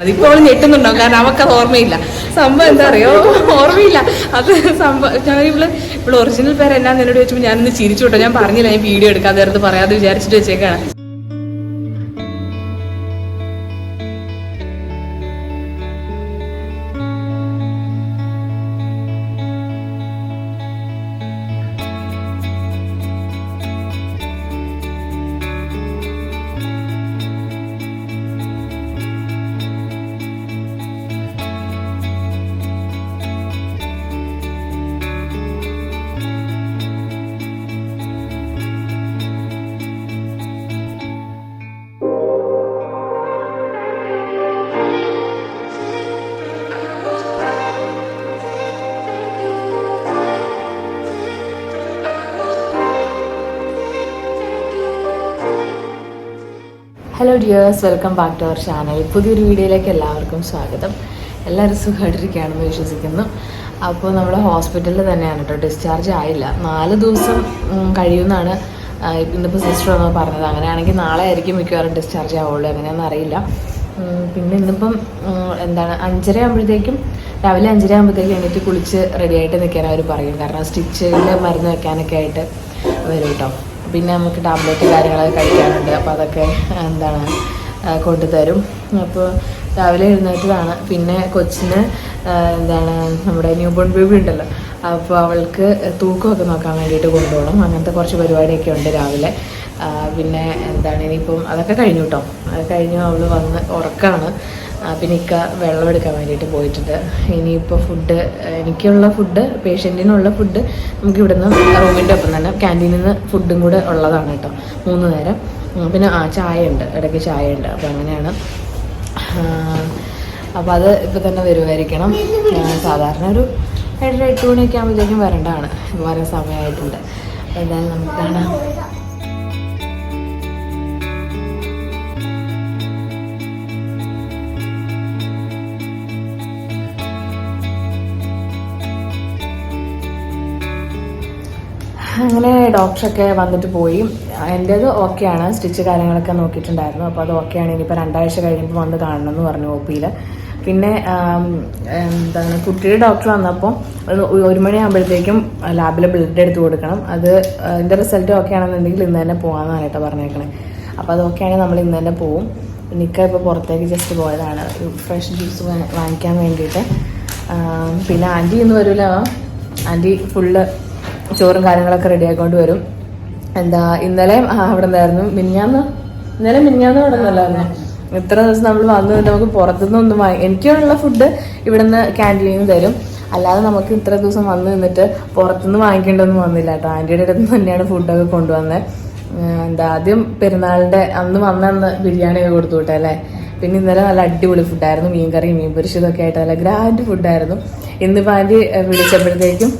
അതിപ്പോ അവൾ ഞെട്ടുന്നുണ്ടോ? കാരണം അവക്കത് ഓർമ്മയില്ല. സംഭവം എന്താ അറിയോ? ഓർമ്മയില്ല. അത് സംഭവം ഞാൻ ഇവൾ ഇവിടെ ഒറിജിനൽ പേര് എന്നാന്ന് എന്നോട് ചോദിച്ചപ്പോൾ ഞാനൊന്ന് ചിരിച്ചു കേട്ടോ. ഞാൻ പറഞ്ഞില്ല ഞാൻ വീഡിയോ എടുക്കാതെ പറയാതെ വിചാരിച്ചിട്ട് വെച്ചേക്കാണ്. Hello dears welcome back to our channel പുതിയൊരു വീഡിയോയിലേക്ക് എല്ലാവർക്കും സ്വാഗതം. എല്ലാവരും സുഖമായിട്ടിരിക്കുകയാണെന്ന് വിശ്വസിക്കുന്നു. അപ്പോൾ നമ്മൾ ഹോസ്പിറ്റലിൽ തന്നെയാണ് കേട്ടോ ഡിസ്ചാർജ് ആയില്ല. നാല് ദിവസം കഴിയുമെന്നാണ് ഇന്നിപ്പോൾ സിസ്റ്റർ ഒന്ന് പറഞ്ഞത്. അങ്ങനെയാണെങ്കിൽ നാളെ ആയിരിക്കും മിക്കവാറും ഡിസ്ചാർജ് ആവുള്ളൂ. എങ്ങനെയാണെന്ന് അറിയില്ല. പിന്നെ ഇന്നിപ്പം എന്താണ് അഞ്ചര ആകുമ്പോഴത്തേക്കും രാവിലെ അഞ്ചര ആകുമ്പോഴത്തേക്കും എണീറ്റ് കുളിച്ച് റെഡിയായിട്ട് നിൽക്കാൻ അവർ പറയും. കാരണം സ്റ്റിച്ചിൽ മരുന്ന് വെക്കാനൊക്കെ ആയിട്ട് വരും കേട്ടോ പിന്നെ നമുക്ക് ടാബ്ലറ്റ് കാര്യങ്ങളൊക്കെ കഴിക്കാനുണ്ട്. അപ്പോൾ അതൊക്കെ എന്താണ് കൊണ്ടുതരും. അപ്പോൾ രാവിലെ എഴുന്നേറ്റതാണ്. പിന്നെ കൊച്ചിന് എന്താണ് നമ്മുടെ ന്യൂ ബോൺ ബേബി ഉണ്ടല്ലോ അപ്പോൾ അവൾക്ക് തൂക്കമൊക്കെ നോക്കാൻ വേണ്ടിയിട്ട് കൊണ്ടുപോകണം. അങ്ങനത്തെ കുറച്ച് പരിപാടിയൊക്കെ ഉണ്ട് രാവിലെ. പിന്നെ എന്താണ് ഇനിയിപ്പം അതൊക്കെ കഴിഞ്ഞു കേട്ടോ അത് കഴിഞ്ഞു അവൾ വന്ന് ഉറക്കമാണ് പിന്നെ ഇക്ക വെള്ളം എടുക്കാൻ വേണ്ടിയിട്ട് പോയിട്ടുണ്ട്. ഇനിയിപ്പോൾ ഫുഡ് എനിക്കുള്ള ഫുഡ് പേഷ്യന്റിനുള്ള ഫുഡ് നമുക്ക് ഇവിടുന്ന് റൂമിന്റെ ഒപ്പം തന്നെ ക്യാന്റീനിൽ നിന്ന് ഫുഡും കൂടെ ഉള്ളതാണ് കേട്ടോ. മൂന്ന് നേരം. പിന്നെ ആ ചായ ഉണ്ട് ഇടയ്ക്ക് ചായ ഉണ്ട് അപ്പോൾ അങ്ങനെയാണ് അപ്പോൾ അത് ഇപ്പോൾ തന്നെ വരുമായിരിക്കണം സാധാരണ ഒരു ഏഴര എട്ട് മണിയൊക്കെ ആകുമ്പോഴത്തേക്കും വരേണ്ടതാണ്. വരാൻ സമയമായിട്ടുണ്ട്. എന്തായാലും നമുക്ക് കാണാം. അങ്ങനെ ഡോക്ടറൊക്കെ വന്നിട്ട് പോയി. എന്റേത് ഓക്കെയാണ്. സ്റ്റിച്ച് കാര്യങ്ങളൊക്കെ നോക്കിയിട്ടുണ്ടായിരുന്നു. അപ്പോൾ അത് ഓക്കെയാണ്. ഇനിയിപ്പോൾ രണ്ടാഴ്ച കഴിയുമ്പോൾ വന്ന് കാണണം എന്ന് പറഞ്ഞു ഒ പിയിൽ പിന്നെ എന്താണ് കുട്ടിയുടെ ഡോക്ടർ വന്നപ്പോൾ ഒരു മണിയാകുമ്പോഴത്തേക്കും ലാബിൽ ബ്ലഡ് എടുത്ത് കൊടുക്കണം. അത് അതിന്റെ റിസൾട്ട് ഓക്കെ ആണെന്നുണ്ടെങ്കിൽ ഇന്ന് തന്നെ പോകാമെന്നാണ് കേട്ടോ പറഞ്ഞേക്കണേ. അപ്പോൾ അത് ആണെങ്കിൽ നമ്മൾ ഇന്ന് തന്നെ പോവും. നിക്ക ഇപ്പോൾ പുറത്തേക്ക് ജസ്റ്റ് പോയതാണ്. ഫ്രഷ് ജ്യൂസ് വാങ്ങിക്കാൻ വേണ്ടിയിട്ട്. പിന്നെ ആന്റി ഇന്ന് വരില്ല ആന്റി ഫുള്ള് ചോറും കാര്യങ്ങളൊക്കെ റെഡി ആയിക്കൊണ്ട് വരും. എന്താ ഇന്നലെ അവിടെ നിന്നായിരുന്നു മിനിഞ്ഞാന്ന്? ഇന്നലെ മിനിഞ്ഞാന്ന് അവിടെ നിന്നല്ലായിരുന്നു ഇത്ര ദിവസം നമ്മൾ വന്നു നമുക്ക് പുറത്തുനിന്ന് ഒന്നും വാങ്ങി എനിക്കുള്ള ഫുഡ് ഇവിടുന്ന് ക്യാന്റീനിൽ നിന്ന് തരും. അല്ലാതെ നമുക്ക് ഇത്ര ദിവസം വന്ന് നിന്നിട്ട് പുറത്തുനിന്ന് വാങ്ങിക്കേണ്ടൊന്നും വന്നില്ല കേട്ടോ. ആന്റിയുടെ അടുത്ത് തന്നെയാണ് ഫുഡൊക്കെ കൊണ്ടുവന്നത് എന്താ ആദ്യം പെരുന്നാളിന്റെ അന്ന് വന്നന്ന് ബിരിയാണിയൊക്കെ കൊടുത്തു വിട്ടെ അല്ലേ? പിന്നെ ഇന്നലെ നല്ല അടിപൊളി ഫുഡായിരുന്നു മീൻ കറി മീൻ പൊരിച്ചതൊക്കെ ആയിട്ട് നല്ല ഗ്രാൻഡ് ഫുഡായിരുന്നു ഇന്നിപ്പോൾ ആന്റി വിളിച്ചപ്പോഴത്തേക്കും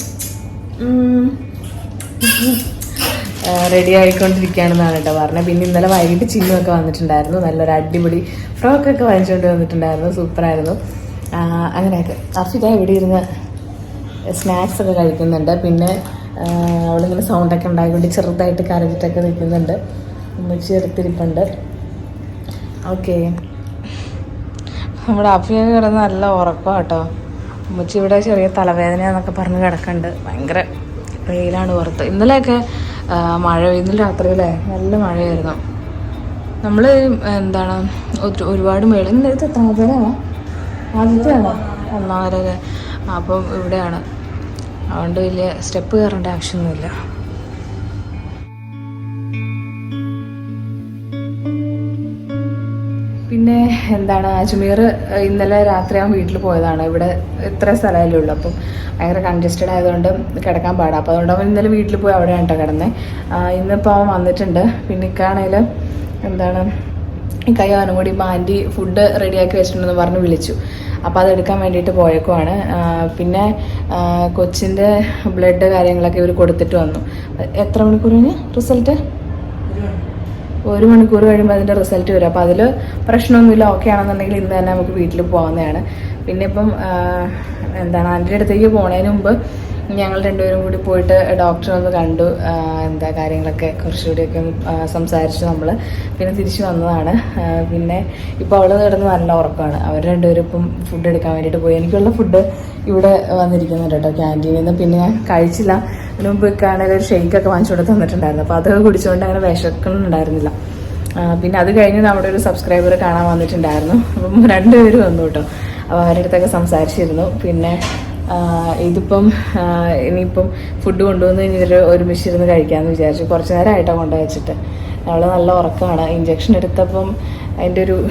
റെഡി ആയിക്കൊണ്ടിരിക്കുകയാണെന്നാണ് കേട്ടോ പറഞ്ഞത്. പിന്നെ ഇന്നലെ വൈകിട്ട് ചിന്നുമൊക്കെ വന്നിട്ടുണ്ടായിരുന്നു. നല്ലൊരു അടിപൊളി ഫ്രോക്കൊക്കെ വാങ്ങിച്ചുകൊണ്ട് വന്നിട്ടുണ്ടായിരുന്നു. സൂപ്പറായിരുന്നു. അങ്ങനെയൊക്കെ. അർഫിത ഇവിടെ ഇരുന്ന് സ്നാക്സ് ഒക്കെ കഴിക്കുന്നുണ്ട്. പിന്നെ അവളിങ്ങനെ സൗണ്ടൊക്കെ ഉണ്ടായിക്കൊണ്ട് ചെറുതായിട്ട് കരഞ്ഞിട്ടൊക്കെ നിൽക്കുന്നുണ്ട്. ഉമ്മച്ചി എടുത്തിരിപ്പുണ്ട് ഓക്കെ നമ്മുടെ അഫിയൊക്കെ കിടന്ന് നല്ല ഉറക്കം കേട്ടോ. ഉമ്മച്ചി ഇവിടെ ചെറിയ തലവേദന എന്നൊക്കെ പറഞ്ഞ് കിടക്കുന്നുണ്ട് ഭയങ്കര വെയിലാണ് പുറത്ത്. ഇന്നലെയൊക്കെ മഴ ഇന്നലെ രാത്രിയിലെ നല്ല മഴയായിരുന്നു. നമ്മൾ എന്താണ് ഒരു- ഒരുപാട് മേള ഇന്നത്തെ എത്രാമത്തേനാണോ ആദ്യത്തെയാണോ? ഒന്നാമതൊക്കെ അപ്പം ഇവിടെയാണ്. അതുകൊണ്ട് വലിയ സ്റ്റെപ്പ് കയറേണ്ട ആവശ്യമൊന്നുമില്ല. പിന്നെ എന്താണ് അജ്മീർ ഇന്നലെ രാത്രി ഞാൻ വീട്ടിൽ പോയതാണ്. ഇവിടെ ഇത്ര സ്ഥലമല്ലേ ഉള്ളൂ. അപ്പം ഭയങ്കര കൺജസ്റ്റഡ് ആയതുകൊണ്ട് കിടക്കാൻ പാടാം. അപ്പോൾ അതുകൊണ്ട് അവൻ ഇന്നലെ വീട്ടിൽ പോയി അവിടെയാണ് കേട്ടോ കിടന്നത് ഇന്നിപ്പോൾ അവൻ വന്നിട്ടുണ്ട്. പിന്നെ ഇക്കാണെങ്കിൽ എന്താണ് കൈ അവനും കൂടി ഇപ്പോൾ ആന്റി ഫുഡ് റെഡിയാക്കി വെച്ചിട്ടുണ്ടെന്ന് പറഞ്ഞ് വിളിച്ചു. അപ്പോൾ അതെടുക്കാൻ വേണ്ടിയിട്ട് പോയേക്കുവാണ്. പിന്നെ കൊച്ചിന്റെ ബ്ലഡ് കാര്യങ്ങളൊക്കെ ഇവർ കൊടുത്തിട്ട് വന്നു. എത്ര മണിക്കൂറിന് റിസൾട്ട് ഒരു മണിക്കൂർ കഴിയുമ്പോൾ അതിന്റെ റിസൾട്ട് വരും. അപ്പോൾ അതിൽ പ്രശ്നമൊന്നുമില്ല ഓക്കെ ആണെന്നുണ്ടെങ്കിൽ ഇന്ന് തന്നെ നമുക്ക് വീട്ടിൽ പോകുന്നതാണ് പിന്നെ ഇപ്പം എന്താണ് ആന്റിയുടെ അടുത്തേക്ക് പോണതിന് മുമ്പ് ഞങ്ങൾ രണ്ടുപേരും കൂടി പോയിട്ട് ഡോക്ടറെ ഒന്ന് കണ്ടു. എന്താ കാര്യങ്ങളൊക്കെ കുറച്ചുകൂടിയൊക്കെ സംസാരിച്ചു നമ്മൾ പിന്നെ തിരിച്ചു വന്നതാണ്. പിന്നെ ഇപ്പോൾ അവൾ കിടന്ന് നല്ല ഉറക്കമാണ്. അവർ രണ്ടുപേരും ഇപ്പം ഫുഡ് എടുക്കാൻ വേണ്ടിയിട്ട് പോയി. എനിക്കുള്ള ഫുഡ് ഇവിടെ വന്നിരിക്കുന്നുണ്ട് കേട്ടോ ക്യാന്റീനിൽ നിന്ന്. പിന്നെ ഞാൻ കഴിച്ചില്ല. മുമ്പ് ആണെങ്കിൽ ഒരു ഷെയ്ക്കൊക്കെ വാങ്ങിച്ചു കൊണ്ട് തന്നിട്ടുണ്ടായിരുന്നു. അപ്പോൾ അതൊക്കെ കുടിച്ചുകൊണ്ട് അങ്ങനെ ഉണ്ടായിരുന്നില്ല പിന്നെ അത് കഴിഞ്ഞ് നമ്മുടെ ഒരു സബ്സ്ക്രൈബർ കാണാൻ വന്നിട്ടുണ്ടായിരുന്നു. അപ്പം രണ്ടുപേരും വന്നു കേട്ടോ. അപ്പോൾ അവരുടെ അടുത്തൊക്കെ സംസാരിച്ചിരുന്നു. പിന്നെ ഇതിപ്പം ഇനിയിപ്പം ഫുഡ് കൊണ്ടുവന്ന് കഴിഞ്ഞിട്ട് ഒരുമിച്ചിരുന്ന് കഴിക്കാമെന്ന് വിചാരിച്ചു. കുറച്ച് നേരമായിട്ടാണ് കൊണ്ടുവച്ചിട്ട് അവൾ നല്ല ഉറക്കമാണ്. ഇഞ്ചക്ഷൻ എടുത്തപ്പം അതിന്റെ ഒരു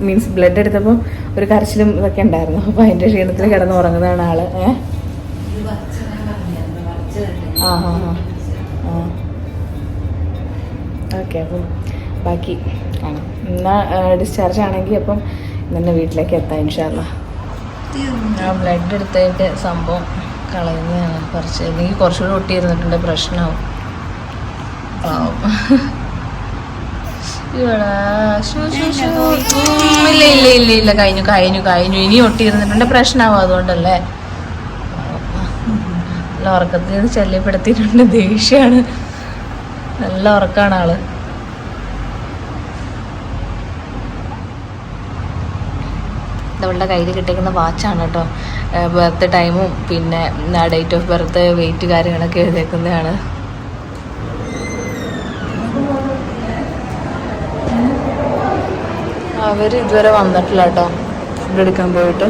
മീൻസ് ബ്ലഡ് എടുത്തപ്പം ഒരു കരച്ചിലും ഇതൊക്കെ ഉണ്ടായിരുന്നു. അപ്പോൾ അതിന്റെ ക്ഷീണത്തിൽ കിടന്ന് ഉറങ്ങുന്നതാണ് ആൾ. ഏഹ് ആ ഹാ ഹാ ആ. ഓക്കെ അപ്പം ബാക്കി കാണാം എന്നാൽ ഡിസ്ചാർജ് ആണെങ്കിൽ അപ്പം ഇന്നെ വീട്ടിലേക്ക് എത്താം ഇൻഷാല്ല ഞാൻ ബ്ലഡ് എടുത്തതിന്റെ സംഭവം കളയുന്നതാണ്. കുറച്ച് എനിക്ക് കുറച്ചുകൂടി ഒട്ടിയിരുന്നിട്ടുണ്ട് പ്രശ്നമാവും. പാവം. ഇല്ല ഇല്ല ഇല്ല ഇല്ല കഴിഞ്ഞു കഴിഞ്ഞു കഴിഞ്ഞു. ഇനി ഒട്ടിയിരുന്നിട്ടുണ്ട് പ്രശ്നമാവും അതുകൊണ്ടല്ലേ? നല്ല ഉറക്കത്തിൽ നിന്ന് ശല്യപ്പെടുത്തിയിട്ടുണ്ട്. ദേഷ്യമാണ്. നല്ല ഉറക്കാണ് ആൾ. ഇതവളുടെ കയ്യിൽ കിട്ടിയിരിക്കുന്ന വാച്ചാണ് കേട്ടോ. ബർത്ത് ടൈമും പിന്നെ ഡേറ്റ് ഓഫ് ബർത്ത് വെയിറ്റ് കാര്യങ്ങളൊക്കെ എഴുതിയേക്കുന്നതാണ്. അവർ ഇതുവരെ വന്നിട്ടില്ല കേട്ടോ. ഫുഡ് എടുക്കാൻ പോയിട്ട്.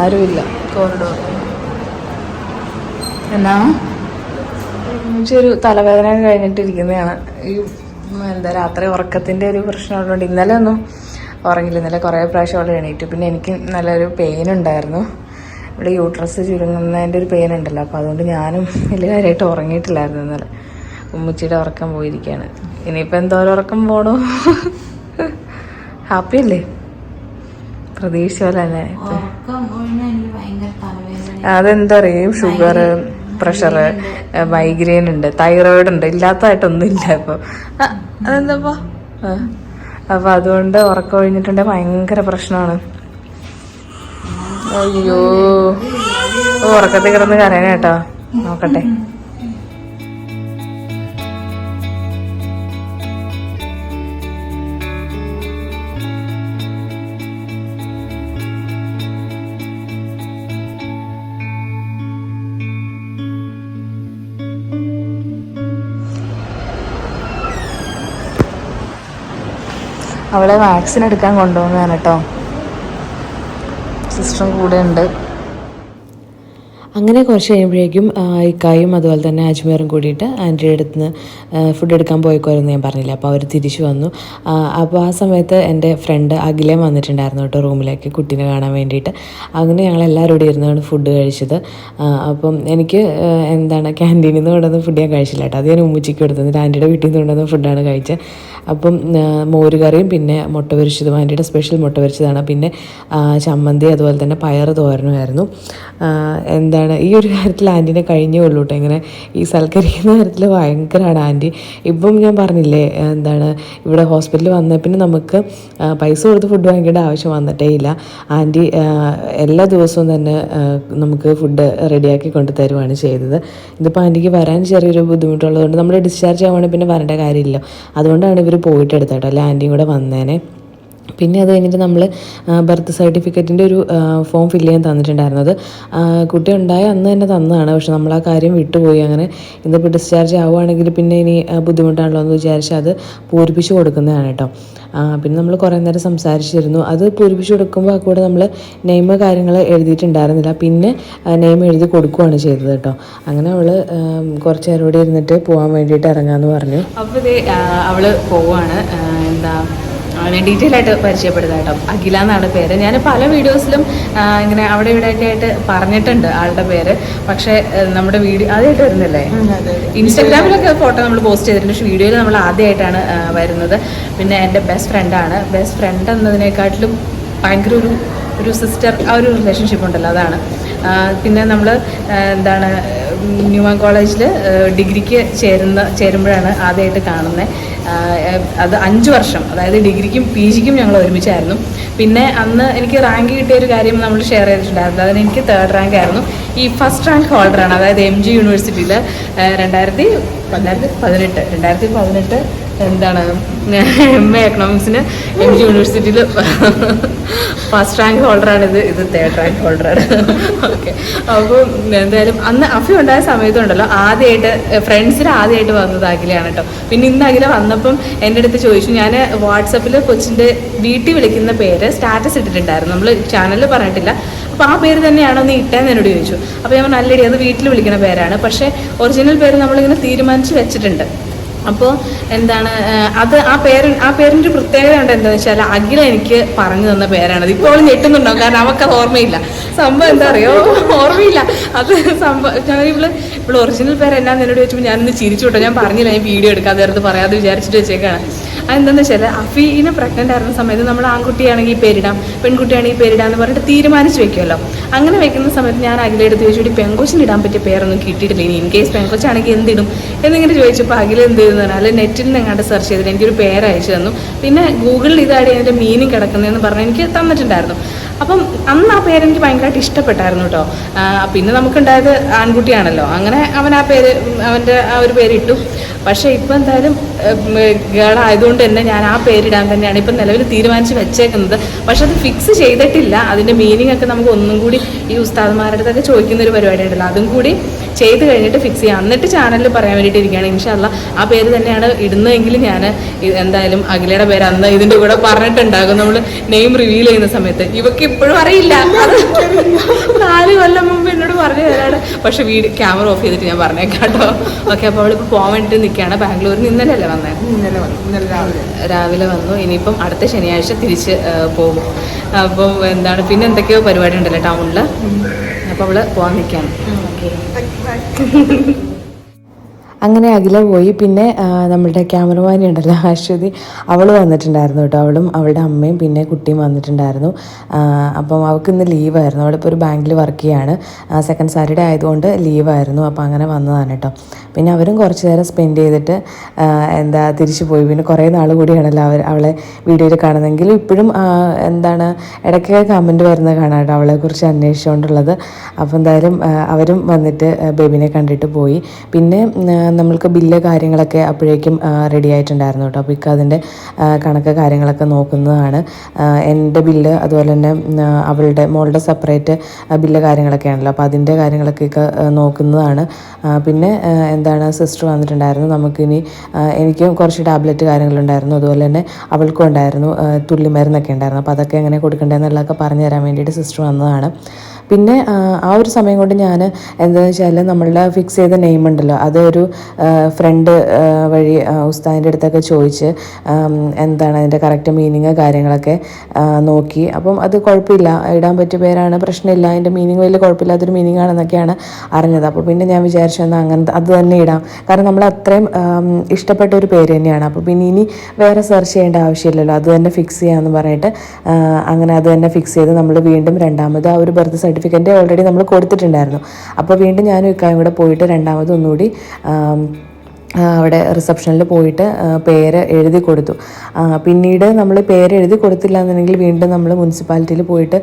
ആരുമില്ല. കോറിഡോർ എന്നാ ഒരു തലവേദന കഴിഞ്ഞിട്ടിരിക്കുന്നതാണ്. ഈ എന്താ രാത്രി ഉറക്കത്തിന്റെ ഒരു പ്രശ്നമുള്ളതുകൊണ്ട് ഇന്നലെ ഒന്നും ഉറങ്ങില്ല ഇന്നലെ കുറേ പ്രാവശ്യം അവിടെ എണീറ്റു. പിന്നെ എനിക്ക് നല്ലൊരു പെയിൻ ഉണ്ടായിരുന്നു. ഇവിടെ യൂട്രസ് ചുരുങ്ങുന്നതിന്റെ ഒരു പെയിൻ ഉണ്ടല്ലോ. അപ്പോൾ അതുകൊണ്ട് ഞാനും വലിയ കാര്യമായിട്ട് ഉറങ്ങിയിട്ടില്ലായിരുന്നു ഇന്നലെ. ഉമ്മച്ചിയുടെ ഉറക്കം പോയിരിക്കുകയാണ്. ഇനിയിപ്പോൾ എന്തോരം ഉറക്കം പോണോ. ഹാപ്പി അല്ലേ? പ്രതീക്ഷ പോലെ തന്നെ. അതെന്താ അറിയും ഷുഗർ പ്രഷർ മൈഗ്രെയിൻ ഉണ്ട് തൈറോയിഡ് ഉണ്ട് ഇല്ലാത്തതായിട്ടൊന്നും ഇല്ല അതെന്താപ്പോ? അപ്പൊ അതുകൊണ്ട് ഉറക്കം ഒഴിഞ്ഞിട്ടുണ്ടെങ്കിൽ ഭയങ്കര പ്രശ്നമാണ്. അയ്യോ ഉറക്കത്തിൽ കിടന്ന് കരയാനേട്ടോ നോക്കട്ടെ. അവളെ വാക്സിൻ എടുക്കാൻ കൊണ്ടുപോകുന്നതാണ് കേട്ടോ. സിസ്റ്ററും കൂടെ ഉണ്ട്. അങ്ങനെ കുറച്ച് കഴിയുമ്പോഴേക്കും ഇക്കായും അതുപോലെ തന്നെ അജ്മീറും കൂടിയിട്ട് ആന്റിയുടെ അടുത്ത് നിന്ന് ഫുഡ് എടുക്കാൻ പോയിക്കോരെന്ന് ഞാൻ പറഞ്ഞില്ല. അപ്പോൾ അവർ തിരിച്ചു വന്നു. അപ്പോൾ ആ സമയത്ത് എന്റെ ഫ്രണ്ട് അഖിലം വന്നിട്ടുണ്ടായിരുന്നു കേട്ടോ റൂമിലേക്ക് കുട്ടീനെ കാണാൻ വേണ്ടിയിട്ട്. അങ്ങനെ ഞങ്ങൾ എല്ലാവരും കൂടി ഇരുന്നാണ് ഫുഡ് കഴിച്ചത്. അപ്പം എനിക്ക് എന്താണ് ക്യാന്റീനിൽ നിന്ന് കൊണ്ടുവന്ന് ഫുഡ് ഞാൻ കഴിച്ചില്ല കേട്ടോ. അത് ഞാൻ ഉമ്മച്ചിക്ക് കൊടുത്തത്. ആന്റിയുടെ വീട്ടിൽ നിന്ന് കൊണ്ടുവന്ന ഫുഡാണ് കഴിച്ചത്. അപ്പം മോരുകറിയും മോര് കറിയും പിന്നെ മുട്ട പൊരിച്ചതും ആന്റിയുടെ സ്പെഷ്യൽ മുട്ട പൊരിച്ചതാണ്. പിന്നെ ചമ്മന്തി അതുപോലെ തന്നെ പയർ തോരനുമായിരുന്നു. ആ, എന്താണ്? ഈ ഒരു കാര്യത്തിൽ ആന്റിനെ കഴിഞ്ഞേ ഉള്ളൂ കേട്ടോ ഇങ്ങനെ ഈ സൽക്കരിക്കുന്ന കാര്യത്തിൽ ഭയങ്കരമാണ് ആന്റി ഇപ്പം ഞാൻ പറഞ്ഞില്ലേ എന്താണ് ഇവിടെ ഹോസ്പിറ്റലിൽ വന്ന പിന്നെ നമുക്ക് പൈസ കൊടുത്ത് ഫുഡ് വാങ്ങിക്കേണ്ട ആവശ്യം വന്നിട്ടേ ഇല്ല. ആന്റി എല്ലാ ദിവസവും തന്നെ നമുക്ക് ഫുഡ് റെഡിയാക്കി കൊണ്ട് തരുവാണ് ചെയ്തത്. ഇതിപ്പോൾ ആന്റിക്ക് വരാൻ ചെറിയൊരു ബുദ്ധിമുട്ടുള്ളതുകൊണ്ട് നമ്മൾ ഡിസ്ചാർജ് ആവുകയാണെങ്കിൽ പിന്നെ വരേണ്ട കാര്യമില്ല. അതുകൊണ്ടാണ് ഇവർ പോയിട്ട് എടുത്തേട്ടോ അല്ലെ? ആന്റിയും കൂടെ വന്നേനെ. പിന്നെ അത് കഴിഞ്ഞിട്ട് നമ്മൾ ബർത്ത് സർട്ടിഫിക്കറ്റിന്റെ ഒരു ഫോം ഫില്ല് ചെയ്യാൻ തന്നിട്ടുണ്ടായിരുന്നത്. കുട്ടി ഉണ്ടായ അന്ന് തന്നെ തന്നതാണ്. പക്ഷെ നമ്മൾ ആ കാര്യം വിട്ടുപോയി. അങ്ങനെ ഇന്നിപ്പോൾ ഡിസ്ചാർജ് ആവുകയാണെങ്കിൽ പിന്നെ ഇനി ബുദ്ധിമുട്ടാണല്ലോ എന്ന് വിചാരിച്ച് അത് പൂരിപ്പിച്ച് കൊടുക്കുന്നതാണ് കേട്ടോ. പിന്നെ നമ്മൾ കുറേ നേരം സംസാരിച്ചിരുന്നു. അത് പൂരിപ്പിച്ച് കൊടുക്കുമ്പോൾ കൂടെ നമ്മൾ നെയിം കാര്യങ്ങൾ എഴുതിയിട്ടുണ്ടായിരുന്നില്ല. പിന്നെ നെയിം എഴുതി കൊടുക്കുകയാണ് ചെയ്തത് കേട്ടോ. അങ്ങനെ അവൾ കുറച്ച് നേരം ഇവിടെ ഇരുന്നിട്ട് പോകാൻ വേണ്ടിയിട്ട് ഇറങ്ങാമെന്ന് പറഞ്ഞു. അപ്പോൾ അവൾ പോവാണ്. എന്താ അവനെ ഡീറ്റെയിൽ ആയിട്ട് പരിചയപ്പെടുത്താം കേട്ടോ. അഖില എന്നാണ് പേര്. ഞാൻ പല വീഡിയോസിലും ഇങ്ങനെ അവിടെ ഇവിടെ ഒക്കെ ആയിട്ട് പറഞ്ഞിട്ടുണ്ട് ആളുടെ പേര്. പക്ഷേ നമ്മുടെ വീഡിയോ ആദ്യമായിട്ട് വരുന്നില്ലേ? ഇൻസ്റ്റാഗ്രാമിലൊക്കെ ഫോട്ടോ നമ്മൾ പോസ്റ്റ് ചെയ്തിട്ടുണ്ട്. പക്ഷേ വീഡിയോയിൽ നമ്മൾ ആദ്യമായിട്ടാണ് വരുന്നത്. പിന്നെ എന്റെ ബെസ്റ്റ് ഫ്രണ്ടാണ് ബെസ്റ്റ് ഫ്രണ്ട് എന്നതിനെക്കാട്ടിലും ഭയങ്കര ഒരു ഒരു സിസ്റ്റർ ആ ഒരു റിലേഷൻഷിപ്പ് ഉണ്ടല്ലോ അതാണ്. പിന്നെ നമ്മൾ എന്താണ് ന്യൂമാൻ കോളേജിൽ ഡിഗ്രിക്ക് ചേരുന്ന ചേരുമ്പോഴാണ് ആദ്യമായിട്ട് കാണുന്നത് അത് അഞ്ച് വർഷം. അതായത് ഡിഗ്രിക്കും പി ജിക്കും ഞങ്ങൾ ഒരുമിച്ചായിരുന്നു. പിന്നെ അന്ന് എനിക്ക് റാങ്ക് കിട്ടിയ ഒരു കാര്യം നമ്മൾ ഷെയർ ചെയ്തിട്ടുണ്ടായിരുന്നു അതിന് എനിക്ക് തേർഡ് റാങ്ക് ആയിരുന്നു. ഈ ഫസ്റ്റ് റാങ്ക് ഹോൾഡറാണ് അതായത് എം ജി യൂണിവേഴ്സിറ്റിയിൽ രണ്ടായിരത്തി രണ്ടായിരത്തി പതിനെട്ട്. രണ്ടായിരത്തി പതിനെട്ട് എന്താണ്? എം എ എക്കണോമിക്സിന് എം ജി യൂണിവേഴ്സിറ്റിയിൽ ഫസ്റ്റ് റാങ്ക് ഹോൾഡറാണ് ഇത്. ഇത് തേർഡ് റാങ്ക് ഹോൾഡറാണ് ഓക്കെ അപ്പോൾ എന്തായാലും അന്ന് അഫി ഉണ്ടായ സമയത്തുണ്ടല്ലോ ആദ്യമായിട്ട് ഫ്രണ്ട്സിന് ആദ്യമായിട്ട് വന്നത് അഖിലയാണ് കേട്ടോ പിന്നെ ഇന്ന് അഖില വന്നപ്പം എന്റെ അടുത്ത് ചോദിച്ചു ഞാൻ വാട്സപ്പിൽ കൊച്ചിന്റെ വീട്ടിൽ വിളിക്കുന്ന പേര് സ്റ്റാറ്റസ് ഇട്ടിട്ടുണ്ടായിരുന്നു. നമ്മൾ ചാനലിൽ പറഞ്ഞിട്ടില്ല. അപ്പോൾ ആ പേര് തന്നെയാണോ നീ ഇട്ടേന്ന് എന്നോട് ചോദിച്ചു. അപ്പോൾ ഞാൻ നല്ലടി അത് വീട്ടിൽ വിളിക്കുന്ന പേരാണ്. പക്ഷേ ഒറിജിനൽ പേര് നമ്മളിങ്ങനെ തീരുമാനിച്ച് വെച്ചിട്ടുണ്ട്. അപ്പോൾ എന്താണ് അത് ആ പേര് ആ പേരിന്റെ പ്രത്യേകത ഉണ്ട് എന്താണെന്ന് വെച്ചാൽ അഖില എനിക്ക് പറഞ്ഞു തന്ന പേരാണത് ഇപ്പോൾ അവൾ ഞെട്ടുന്നുണ്ടാവും കാരണം അത് ഓർമ്മയില്ല. സംഭവം എന്താ അറിയോ? ഓർമ്മയില്ല. അത് സംഭവം ഞാൻ ഇവൾ ഇവൾ ഒറിജിനൽ പേര് എന്നാന്ന് എന്നോട് ചോദിച്ചപ്പോൾ ഞാനൊന്ന് ചിരിച്ചു വിട്ടോ ഞാൻ പറഞ്ഞില്ല ഞാൻ വീഡിയോ എടുക്കാതെ വെറുതെ പറയാതെ വിചാരിച്ചിട്ട് വെച്ചേക്കാണ്. അതെന്താന്ന് വെച്ചാൽ അഫീനെ പ്രഗ്നന്റ് ആയിരുന്ന സമയത്ത് നമ്മൾ ആൺകുട്ടിയാണെങ്കിൽ പേരിടാം പെൺകുട്ടിയാണെങ്കിൽ പേരിടാം എന്ന് പറഞ്ഞിട്ട് തീരുമാനിച്ച് വെക്കുമല്ലോ അങ്ങനെ വെക്കുന്ന സമയത്ത് ഞാൻ അഖിലെടുത്ത് ചോദിച്ചു "എടി, പെങ്കൊച്ചിന് ഇടാൻ പറ്റിയ പേരൊന്നും കിട്ടിയിട്ടില്ല? ഇനി ഇൻ കേസ് പെങ്കൊച്ചാണെങ്കിൽ എന്തിടും? എന്നിങ്ങനെ ചോദിച്ചപ്പോൾ അഖില എന്ത് ചെയ്തെന്ന് പറഞ്ഞാൽ നെറ്റിൽ നിന്ന് എങ്ങാണ്ട് സെർച്ച് ചെയ്തിട്ട് എനിക്കൊരു പേര് അയച്ചു തന്നു. പിന്നെ ഗൂഗിളിൽ ഇതാടി അതിന്റെ മീനിങ് കിടക്കുന്നതെന്ന് പറഞ്ഞ് എനിക്ക് തന്നിട്ടുണ്ടായിരുന്നു. അപ്പം അന്ന് ആ പേര് എനിക്ക് ഭയങ്കരമായിട്ട് ഇഷ്ടപ്പെട്ടായിരുന്നു കേട്ടോ പിന്നെ നമുക്കുണ്ടായത് ആൺകുട്ടിയാണല്ലോ. അങ്ങനെ അവൻ ആ പേര് അവന്റെ ആ ഒരു പേരിട്ടു. പക്ഷേ ഇപ്പം എന്തായാലും ഗേളായതുകൊണ്ട് തന്നെ ഞാൻ ആ പേരിടാൻ തന്നെയാണ് ഇപ്പം നിലവിൽ തീരുമാനിച്ച് വെച്ചേക്കുന്നത്. പക്ഷെ അത് ഫിക്സ് ചെയ്തിട്ടില്ല. അതിന്റെ മീനിങ് ഒക്കെ നമുക്ക് ഒന്നും കൂടി ഈ ഉസ്താദ്മാരുടെ അടുത്തൊക്കെ ചോദിക്കുന്ന ഒരു പരിപാടി ഉണ്ടല്ലോ അതും കൂടി ചെയ്ത് കഴിഞ്ഞിട്ട് ഫിക്സ് ചെയ്യാം. എന്നിട്ട് ചാനലിൽ പറയാൻ വേണ്ടിയിട്ട് ഇരിക്കുകയാണ് ഇൻഷാല്ല ആ പേര് തന്നെയാണ് ഇടുന്നതെങ്കിൽ ഞാൻ എന്തായാലും അഖിലയുടെ പേര് അന്ന് ഇതിന്റെ കൂടെ പറഞ്ഞിട്ടുണ്ടാകും. നമ്മൾ നെയിം റിവീൽ ചെയ്യുന്ന സമയത്ത്. ഇവക്ക് ഇപ്പോഴും അറിയില്ല. നാല് കൊല്ലം മുമ്പ് എന്നോട് പറഞ്ഞു തരാണ്. പക്ഷെ വീട് ക്യാമറ ഓഫ് ചെയ്തിട്ട് ഞാൻ പറഞ്ഞേക്കാട്ടോ. ഓക്കെ അപ്പോൾ അവളിപ്പോൾ പോകാൻ വേണ്ടിയിട്ട് നിൽക്കുകയാണ്. ബാംഗ്ലൂരിൽ ഇന്നലെ അല്ലേ വന്നേ? ഇന്നലെ വന്നു. ഇന്നലെ രാവിലെ. രാവിലെ വന്നു. ഇനിയിപ്പം അടുത്ത ശനിയാഴ്ച തിരിച്ച് പോകും. അപ്പം എന്താണ് പിന്നെ എന്തൊക്കെയോ പരിപാടി ഉണ്ടല്ലോ ടൗണിൽ അപ്പോൾ അവൾ പോകാൻ നിൽക്കുകയാണ്. ഓക്കെ അങ്ങനെ അഖില പോയി. പിന്നെ നമ്മുടെ ക്യാമറമാനി ഉണ്ടല്ലോ അശ്വതി. അവൾ വന്നിട്ടുണ്ടായിരുന്നു കേട്ടോ. അവളും അവളുടെ അമ്മയും പിന്നെ കുട്ടിയും വന്നിട്ടുണ്ടായിരുന്നു. അപ്പം അവൾക്ക് ഇന്ന് ലീവായിരുന്നു. അവളിപ്പോൾ ഒരു ബാങ്കിൽ വർക്ക് ചെയ്യാണ്. സെക്കൻഡ് സാറ്റർഡേ ആയതുകൊണ്ട് ലീവായിരുന്നു. അപ്പോൾ അങ്ങനെ വന്നതാണ് കേട്ടോ. പിന്നെ അവരും കുറച്ച് നേരം സ്പെൻഡ് ചെയ്തിട്ട് എന്താ തിരിച്ചു പോയി. പിന്നെ കുറേ നാൾ കൂടിയാണല്ലോ അവർ അവളെ വീഡിയോയിൽ കാണുന്നെങ്കിലും ഇപ്പോഴും എന്താണ് ഇടയ്ക്കൊക്കെ കമന്റ് വരുന്നത് കാണാം കേട്ടോ അവളെക്കുറിച്ച് അന്വേഷിച്ചുകൊണ്ടുള്ളത് അപ്പോൾ എന്തായാലും അവരും വന്നിട്ട് ബേബിനെ കണ്ടിട്ട് പോയി. പിന്നെ നമ്മൾക്ക് ബില്ല് കാര്യങ്ങളൊക്കെ അപ്പോഴേക്കും റെഡി ആയിട്ടുണ്ടായിരുന്നു കേട്ടോ അപ്പോൾ ഇക്ക അതിന്റെ കണക്ക് കാര്യങ്ങളൊക്കെ നോക്കുന്നതാണ്. എന്റെ ബില്ല് അതുപോലെ തന്നെ അവളുടെ മോളുടെ സെപ്പറേറ്റ് ബില്ല് കാര്യങ്ങളൊക്കെ ആണല്ലോ. അപ്പോൾ അതിന്റെ കാര്യങ്ങളൊക്കെ ഇക്ക നോക്കുന്നതാണ്. പിന്നെ എന്താണ് സിസ്റ്റർ വന്നിട്ടുണ്ടായിരുന്നു. നമുക്കിനി എനിക്ക് കുറച്ച് ടാബ്ലറ്റ് കാര്യങ്ങളുണ്ടായിരുന്നു. അതുപോലെ തന്നെ അവൾക്കും ഉണ്ടായിരുന്നു തുള്ളിമരുന്നൊക്കെ ഉണ്ടായിരുന്നു. അപ്പോൾ അതൊക്കെ എങ്ങനെ കൊടുക്കേണ്ടതെന്നുള്ളതൊക്കെ പറഞ്ഞു തരാൻ വേണ്ടിയിട്ട് സിസ്റ്റർ വന്നതാണ്. പിന്നെ ആ, ഒരു സമയം കൊണ്ട് ഞാൻ എന്താണെന്ന് വെച്ചാൽ നമ്മളുടെ ഫിക്സ് ചെയ്ത നെയിം ഉണ്ടല്ലോ അതൊരു ഫ്രണ്ട് വഴി ഉസ്താദിന്റെ അടുത്തൊക്കെ ചോദിച്ച് എന്താണ് അതിന്റെ കറക്റ്റ് മീനിങ് കാര്യങ്ങളൊക്കെ നോക്കി. അപ്പം അത് കുഴപ്പമില്ല ഇടാൻ പറ്റിയ പേരാണ് പ്രശ്നമില്ല അതിന്റെ മീനിങ് വലിയ കുഴപ്പമില്ലാത്തൊരു മീനിങ് ആണെന്നൊക്കെയാണ് അറിഞ്ഞത്. അപ്പോൾ പിന്നെ ഞാൻ വിചാരിച്ചു എന്നാൽ അങ്ങനെ അത് തന്നെ ഇടാം. കാരണം നമ്മൾ അത്രയും ഇഷ്ടപ്പെട്ട ഒരു പേര് തന്നെയാണ്. അപ്പോൾ പിന്നെ ഇനി വേറെ സെർച്ച് ചെയ്യേണ്ട ആവശ്യമില്ലല്ലോ അത് തന്നെ ഫിക്സ് ചെയ്യാമെന്ന് പറഞ്ഞിട്ട് അങ്ങനെ അത് തന്നെ ഫിക്സ് ചെയ്ത് നമ്മൾ വീണ്ടും രണ്ടാമത് ആ ഒരു ബർത്ത് സർട്ടിഫിക്കറ്റ് ഓൾറെഡി നമ്മൾ കൊടുത്തിട്ടുണ്ടായിരുന്നു. അപ്പോൾ വീണ്ടും ഞാനും ഇക്കായും കൂടെ പോയിട്ട് രണ്ടാമത് ഒന്നുകൂടി അവിടെ റിസപ്ഷനിൽ പോയിട്ട് പേര് എഴുതി കൊടുത്തു. പിന്നീട് നമ്മൾ പേര് എഴുതി കൊടുത്തില്ല എന്നുണ്ടെങ്കിൽ വീണ്ടും നമ്മൾ മുനിസിപ്പാലിറ്റിയിൽ പോയിട്ട്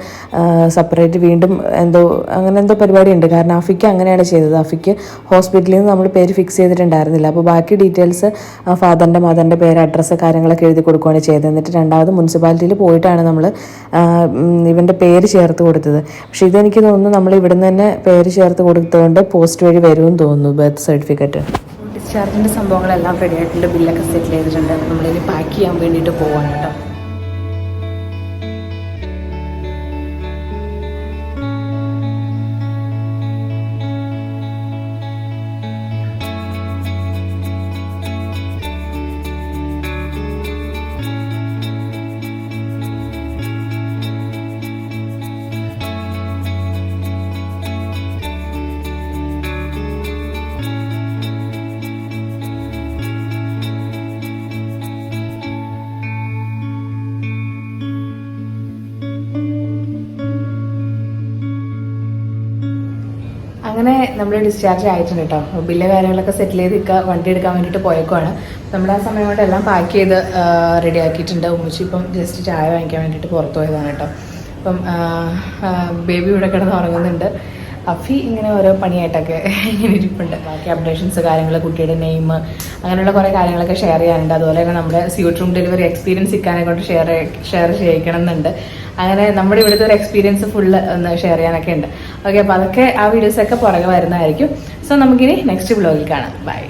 സെപ്പറേറ്റ് വീണ്ടും എന്തോ അങ്ങനെ എന്തോ പരിപാടി ഉണ്ട് കാരണം അഫിക്ക് അങ്ങനെയാണ് ചെയ്തത്. അഫിക്ക് ഹോസ്പിറ്റലിൽ നിന്ന് നമ്മൾ പേര് ഫിക്സ് ചെയ്തിട്ടുണ്ടായിരുന്നില്ല. അപ്പോൾ ബാക്കി ഡീറ്റെയിൽസ് ഫാദറിന്റെ മദറിന്റെ പേര് അഡ്രസ്സ് കാര്യങ്ങളൊക്കെ എഴുതി കൊടുക്കുകയാണ് ചെയ്തത്. എന്നിട്ട് രണ്ടാമത് മുനിസിപ്പാലിറ്റിയിൽ പോയിട്ടാണ് നമ്മൾ ഇവന്റെ പേര് ചേർത്ത് കൊടുത്തത്. പക്ഷേ ഇതെനിക്ക് തോന്നുന്നു നമ്മൾ ഇവിടുന്ന് തന്നെ പേര് ചേർത്ത് കൊടുത്തതുകൊണ്ട് പോസ്റ്റ് വഴി വരുമെന്ന് തോന്നുന്നു ബർത്ത് സർട്ടിഫിക്കറ്റ്. ഡിസ്ചാർജിന്റെ സംഭവങ്ങളെല്ലാം റെഡി ആയിട്ടുണ്ട്. ബില്ലൊക്കെ സെറ്റിൽ ചെയ്തിട്ടുണ്ട്. നമ്മളിനി പാക്ക് ചെയ്യാൻ വേണ്ടിയിട്ട് പോവാണ് കേട്ടോ. നമ്മൾ ഡിസ്ചാർജ് ആയിട്ടുണ്ട് കേട്ടോ ബില്ല് കാര്യങ്ങളൊക്കെ സെറ്റിൽ ചെയ്ത് നിൽക്കുക വണ്ടി എടുക്കാൻ വേണ്ടിയിട്ട് പോയേക്കുവാണ്. നമ്മൾ ആ സമയം കൊണ്ട് എല്ലാം പാക്ക് ചെയ്ത് റെഡി ആക്കിയിട്ടുണ്ട്. ഉമ്മച്ചി ഇപ്പം ജസ്റ്റ് ചായ വാങ്ങിക്കാൻ വേണ്ടിയിട്ട് പുറത്ത് പോയതാണ് കേട്ടോ അപ്പം ബേബി ഇവിടെ കിടന്ന് ഉറങ്ങുന്നുണ്ട്. അഫി ഇങ്ങനെ ഓരോ പണിയായിട്ടൊക്കെ ഇങ്ങനെ ഇരിപ്പുണ്ട്. ബാക്കി അപ്ഡേഷൻസ് കാര്യങ്ങൾ കുട്ടിയുടെ നെയിം അങ്ങനെയുള്ള കുറേ കാര്യങ്ങളൊക്കെ ഷെയർ ചെയ്യാനുണ്ട്. അതുപോലെ തന്നെ നമ്മുടെ സ്യൂട്ട് റൂം ഡെലിവറി എക്സ്പീരിയൻസ് ഇക്കാനെ കൊണ്ട് ഷെയർ ഷെയർ ചെയ്യിക്കണം എന്നുണ്ട് അങ്ങനെ നമ്മുടെ ഇവിടുത്തെ ഒരു എക്സ്പീരിയൻസ് ഫുള്ള് ഒന്ന് ഷെയർ ചെയ്യാനൊക്കെ ഉണ്ട്. ഓക്കെ അപ്പോൾ അതൊക്കെ ആ വീഡിയോസൊക്കെ പുറകെ വരുന്നതായിരിക്കും. സോ നമുക്കിനി നെക്സ്റ്റ് വ്ളോഗിൽ കാണാം. ബൈ